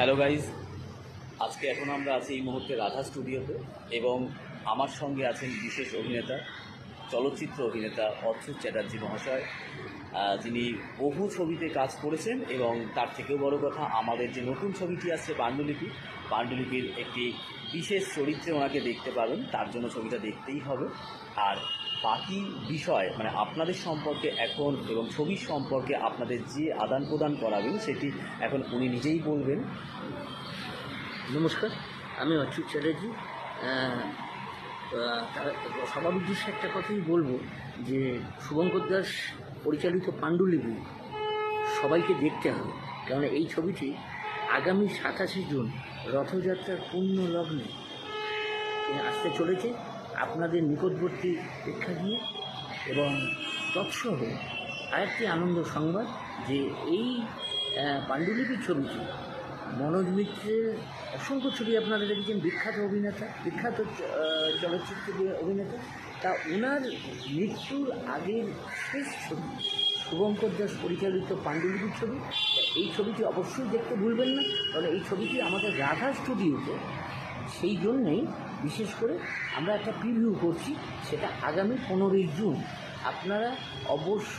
Hello guys আজকে এখন আমরা আছি এই মুহূর্তে রাধা স্টুডিওতে এবং আমার সঙ্গে আছেন বিশেষ অভিনেতা চলচ্চিত্র অভিনেতা অচ্যুত চ্যাটার্জি মহাশয় যিনি বহু ছবিতে কাজ করেছেন এবং তার থেকেও বড় কথা, আমাদের যে নতুন ছবিটি আসছে পাণ্ডুলিপি, পাণ্ডুলিপির একটি বিশেষ চরিত্রে ওনাকে দেখতে পাবেন, তার জন্য ছবিটা দেখতেই হবে। আর বাকি বিষয় মানে আপনাদের সম্পর্কে এখন এবং ছবির সম্পর্কে আপনাদের যে আদান প্রদান করাবেন, সেটি এখন উনি নিজেই বলবেন। নমস্কার, আমি অচ্যুত চ্যাটার্জি সবার উদ্দেশ্যে একটা কথাই বলব যে শুভঙ্কর দাস পরিচালিত পাণ্ডুলিপি সবাইকে দেখতে হবে। কারণ এই ছবিটি আগামী সাতাশে জুন রথযাত্রার পূর্ণ লগ্নে আসতে চলেছে। আপনাদের নিকটবর্তী প্রেক্ষাগৃহে এবং তৎসহ আরেকটি আনন্দ সংবাদ যে এই পাণ্ডুলিপি ছবিটি মনোজ মিত্রের অসংখ্য ছবি আপনারা দেখেছেন, বিখ্যাত অভিনেতা, বিখ্যাত চলচ্চিত্র অভিনেতা। তা ওনার মৃত্যুর আগের শেষ ছবি, শুভঙ্কর দাস পরিচালিত পাণ্ডুলিপির ছবি। এই ছবিটি অবশ্যই দেখতে ভুলবেন না, কারণ এই ছবিটি আমাদের রাধা স্টুডিওতে। সেই জন্যেই বিশেষ করে আমরা একটা প্রিভিউ করছি, সেটা আগামী পনেরোই জুন। আপনারা অবশ্যই